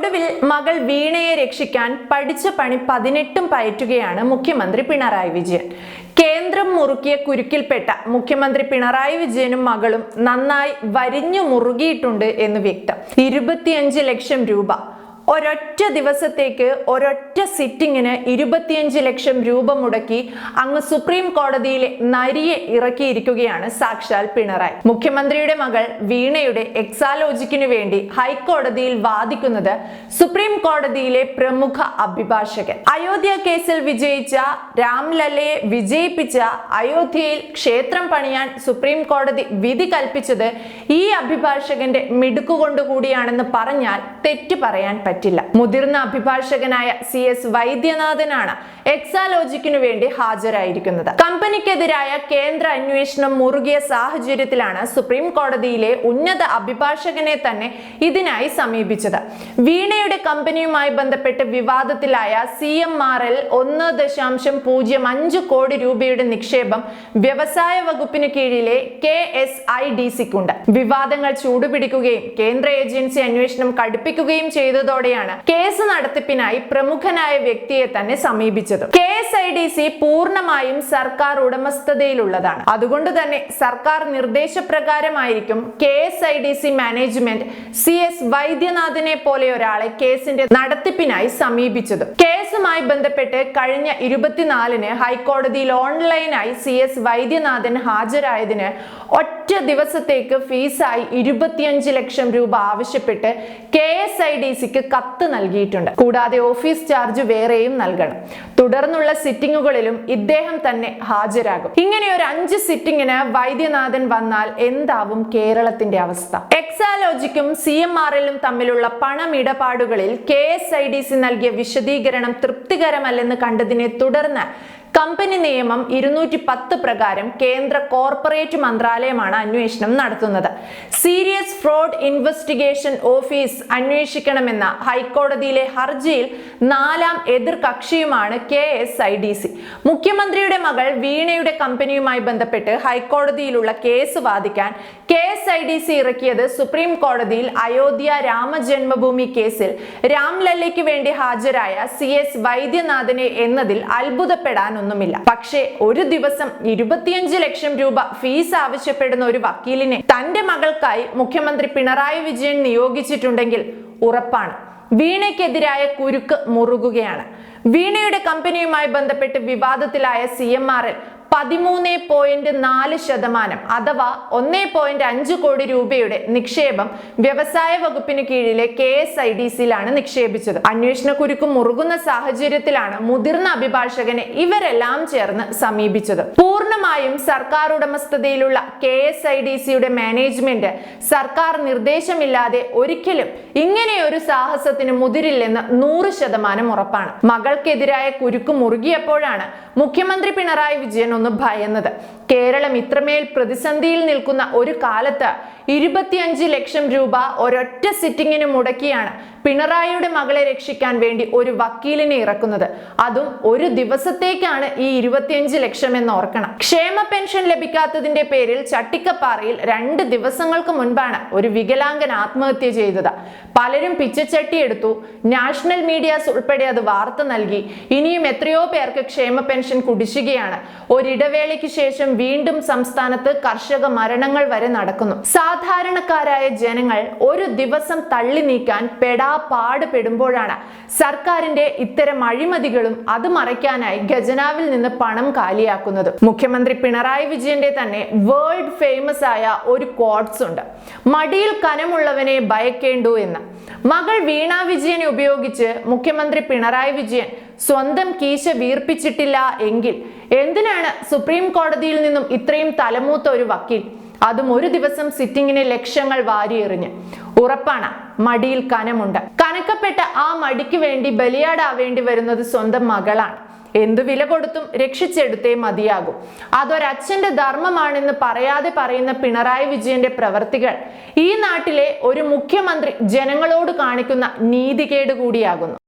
ഒടുവിൽ മകൾ വീണയെ രക്ഷിക്കാൻ പഠിച്ച പണി പതിനെട്ടും പയറ്റുകയാണ് മുഖ്യമന്ത്രി പിണറായി വിജയൻ. കേന്ദ്രം മുറുക്കിയ കുരുക്കിൽപ്പെട്ട മുഖ്യമന്ത്രി പിണറായി വിജയനും മകളും നന്നായി വരിഞ്ഞു മുറുകിയിട്ടുണ്ട് എന്ന് വ്യക്തം. ഇരുപത്തിയഞ്ച് ലക്ഷം രൂപ ഒരൊറ്റ ദിവസത്തേക്ക് ഒരൊറ്റ സിറ്റിങ്ങിന് ഇരുപത്തിയഞ്ച് ലക്ഷം രൂപ മുടക്കി അങ്ങ് സുപ്രീം കോടതിയിലെ നരിയെ ഇറക്കിയിരിക്കുകയാണ് സാക്ഷാൽ പിണറായി. മുഖ്യമന്ത്രിയുടെ മകൾ വീണയുടെ എക്സാലോജിക്കിനു വേണ്ടി ഹൈക്കോടതിയിൽ വാദിക്കുന്നത് സുപ്രീം കോടതിയിലെ പ്രമുഖ അഭിഭാഷകൻ. അയോധ്യ കേസിൽ വിജയിച്ച രാംലല്ലയെ വിജയിപ്പിച്ച അയോധ്യയിൽ ക്ഷേത്രം പണിയാൻ സുപ്രീം കോടതി വിധി കൽപ്പിച്ചത് ഈ അഭിഭാഷകന്റെ മിടുക്കുകൊണ്ടുകൂടിയാണെന്ന് പറഞ്ഞാൽ തെറ്റ് പറയാൻ പറ്റില്ല. മുതിർന്ന അഭിഭാഷകനായ സി എസ് വൈദ്യനാഥനാണ് എക്സാലോജിക്കിനു വേണ്ടി ഹാജരായിരിക്കുന്നത്. കമ്പനിക്കെതിരായ കേന്ദ്ര അന്വേഷണം മുറുകിയ സാഹചര്യത്തിലാണ് സുപ്രീം കോടതിയിലെ ഉന്നത അഭിഭാഷകനെ തന്നെ ഇതിനായി സമീപിച്ചത്. വീണയുടെ കമ്പനിയുമായി ബന്ധപ്പെട്ട് വിവാദത്തിലായ സി എം ആർ എൽ ഒന്ന് ദശാംശം പൂജ്യം അഞ്ച് കോടി രൂപയുടെ നിക്ഷേപം വ്യവസായ വകുപ്പിന് കീഴിലെ കെ എസ് ഐ ഡി സിക്കുണ്ട്. വിവാദങ്ങൾ ചൂടുപിടിക്കുകയും കേന്ദ്ര ഏജൻസി അന്വേഷണം കടുപ്പിക്കുകയും ചെയ്തതോടെയാണ് കേസ് നടത്തിപ്പിനായി പ്രമുഖനായ വ്യക്തിയെ തന്നെ സമീപിച്ചത്. K S I D C പൂർണമായും സർക്കാർ ഉടമസ്ഥതയിലുള്ളതാണ്. അതുകൊണ്ട് തന്നെ സർക്കാർ നിർദ്ദേശപ്രകാരമായിരിക്കും K S I D C management C S വൈദ്യനാഥനെ പോലെ ഒരാളെ കേസിന്റെ നടത്തിപ്പിനായി സമീപിച്ചത്. കേസുമായി ബന്ധപ്പെട്ട് കഴിഞ്ഞ ഇരുപത്തിനാലിന് ഹൈക്കോടതിയിൽ ഓൺലൈനായി സി എസ് വൈദ്യനാഥൻ ഹാജരായതിന് ഒറ്റ ദിവസത്തേക്ക് ഫീസായി ഇരുപത്തിയഞ്ച് ലക്ഷം രൂപ ആവശ്യപ്പെട്ട് കെ എസ് ഐ ഡി സിക്ക് കത്ത് നൽകിയിട്ടുണ്ട്. കൂടാതെ ഓഫീസ് ചാർജ് വേറെയും നൽകണം. തുടർന്നുള്ള സിറ്റിങ്ങുകളിലും ഇദ്ദേഹം തന്നെ ഹാജരാകും. ഇങ്ങനെ ഒരു അഞ്ച് സിറ്റിംഗിന് വൈദ്യനാഥൻ വന്നാൽ എന്താവും കേരളത്തിന്റെ അവസ്ഥ? എക്സാലോജിക്കും സി എം എല്ലും തമ്മിലുള്ള പണമിടപാടുകളിൽ K S I D C നൽകിയ വിശദീകരണം തൃപ്തികരമല്ലെന്ന് കണ്ടതിനെ തുടർന്ന് കമ്പനി നിയമം ഇരുന്നൂറ്റി പത്ത് പ്രകാരം കേന്ദ്ര കോർപ്പറേറ്റ് മന്ത്രാലയമാണ് അന്വേഷണം നടത്തുന്നത്. സീരിയസ് ഫ്രോഡ് ഇൻവെസ്റ്റിഗേഷൻ ഓഫീസ് അന്വേഷിക്കണമെന്ന ഹൈക്കോടതിയിലെ ഹർജിയിൽ നാലാം എതിർ കക്ഷിയുമാണ് K S I D C. മുഖ്യമന്ത്രിയുടെ മകൾ വീണയുടെ കമ്പനിയുമായി ബന്ധപ്പെട്ട് ഹൈക്കോടതിയിലുള്ള കേസ് വാദിക്കാൻ K S I D C ഇറക്കിയത് സുപ്രീം കോടതിയിൽ അയോധ്യ രാമജന്മഭൂമി കേസിൽ. രാംലല്ലയ്ക്ക് വേണ്ടി ഹാജരായ സി എസ് വൈദ്യനാഥനെ എന്നതിൽ അത്ഭുതപ്പെടാനൊന്നുമില്ല പക്ഷേ ഒരു ദിവസം ഇരുപത്തിയഞ്ച് ലക്ഷം രൂപ ഫീസ് ആവശ്യപ്പെടുന്ന ഒരു വക്കീലിനെ തന്റെ മകൾക്കായി മുഖ്യമന്ത്രി പിണറായി വിജയൻ നിയോഗിച്ചിട്ടുണ്ടെങ്കിൽ ഉറപ്പാണ്. വീണയ്ക്കെതിരായ കുരുക്ക് മുറുകുകയാണ്. വീണയുടെ കമ്പനിയുമായി ബന്ധപ്പെട്ട് വിവാദത്തിലായ സി എം ആർ എൽ പതിമൂന്ന് പോയിന്റ് നാല് ശതമാനം അഥവാ ഒന്നേ പോയിന്റ് അഞ്ച് കോടി രൂപയുടെ നിക്ഷേപം വ്യവസായ വകുപ്പിന് കീഴിലെ കെ എസ് ഐ ഡി സിയിലാണ് നിക്ഷേപിച്ചത്. അന്വേഷണ കുരുക്ക് മുറുകുന്ന സാഹചര്യത്തിലാണ് മുതിർന്ന അഭിഭാഷകനെ ഇവരെല്ലാം ചേർന്ന് സമീപിച്ചത്. പൂർണമായും സർക്കാർ ഉടമസ്ഥതയിലുള്ള കെ എസ് ഐ ഡി സിയുടെ മാനേജ്മെന്റ് സർക്കാർ നിർദ്ദേശമില്ലാതെ ഒരിക്കലും ഇങ്ങനെയൊരു സാഹസത്തിന് മുതിരില്ലെന്ന് നൂറ് ശതമാനം ഉറപ്പാണ്. മകൾക്കെതിരായ കുരുക്ക് മുറുകിയപ്പോഴാണ് മുഖ്യമന്ത്രി പിണറായി വിജയൻ ഒന്ന് ഭയന്നത്. കേരളം ഇത്രമേൽ പ്രതിസന്ധിയിൽ നിൽക്കുന്ന ഒരു കാലത്ത് ഇരുപത്തിയഞ്ച് ലക്ഷം രൂപ ഒരൊറ്റ സിറ്റിങ്ങിന് മുടക്കിയാണ് പിണറായിയുടെ മകളെ രക്ഷിക്കാൻ വേണ്ടി ഒരു വക്കീലിനെ ഇറക്കുന്നത്. അതും ഒരു ദിവസത്തേക്കാണ് ഈ ഇരുപത്തിയഞ്ച് ലക്ഷം എന്ന് ഓർക്കണം. ക്ഷേമ പെൻഷൻ ലഭിക്കാത്തതിന്റെ പേരിൽ ചട്ടിക്കപ്പാറയിൽ രണ്ട് ദിവസങ്ങൾക്ക് മുൻപാണ് ഒരു വികലാംഗൻ ആത്മഹത്യ ചെയ്തത്. പലരും പിച്ചച്ചട്ടി എടുത്തു. നാഷണൽ മീഡിയാസ് ഉൾപ്പെടെ അത് വാർത്ത നൽകി. ഇനിയും എത്രയോ പേർക്ക് ക്ഷേമ പെൻഷൻ കുടിശ്ശികയാണ്. ഒരിടവേളയ്ക്ക് ശേഷം വീണ്ടും സംസ്ഥാനത്ത് കർഷക മരണങ്ങൾ വരെ നടക്കുന്നു. സാധാരണക്കാരായ ജനങ്ങൾ ഒരു ദിവസം തള്ളി നീക്കാൻ പെടാ പാടുപെടുമ്പോഴാണ് സർക്കാരിന്റെ ഇത്തരം അഴിമതികളും അത് മറയ്ക്കാനായി ഖജനാവിൽ നിന്ന് പണം കാലിയാക്കുന്നത്. മുഖ്യമന്ത്രി പിണറായി വിജയന്റെ തന്നെ വേൾഡ് ഫേമസ് ആയ ഒരു കോഡ്സ് ഉണ്ട്. മടിയിൽ കനമുള്ളവനെ ഭയക്കേണ്ടു എന്ന്. മകൾ വീണ വിജയനെ ഉപയോഗിച്ച് മുഖ്യമന്ത്രി പിണറായി വിജയൻ സ്വന്തം കീശ വീർപ്പിച്ചിട്ടില്ല എങ്കിൽ എന്തിനാണ് സുപ്രീം കോടതിയിൽ നിന്നും ഇത്രയും തലമൂത്ത ഒരു വക്കീൽ അതും ഒരു ദിവസം സിറ്റിങ്ങിനെ ലക്ഷ്യങ്ങൾ വാരിയെറിഞ്ഞ് ഉറപ്പാണ് മടിയിൽ കനമുണ്ട്. കനക്കപ്പെട്ട ആ മടിക്ക് വേണ്ടി ബലിയാടാവേണ്ടി വരുന്നത് സ്വന്തം മകളാണ്. എന്തു വില കൊടുത്തും രക്ഷിച്ചെടുത്തേ മതിയാകും. അതൊരച്ഛന്റെ ധർമ്മമാണെന്ന് പറയാതെ പറയുന്ന പിണറായി വിജയന്റെ പ്രവർത്തികൾ ഈ നാട്ടിലെ ഒരു മുഖ്യമന്ത്രി ജനങ്ങളോട് കാണിക്കുന്ന നീതികേട് കൂടിയാകുന്നു.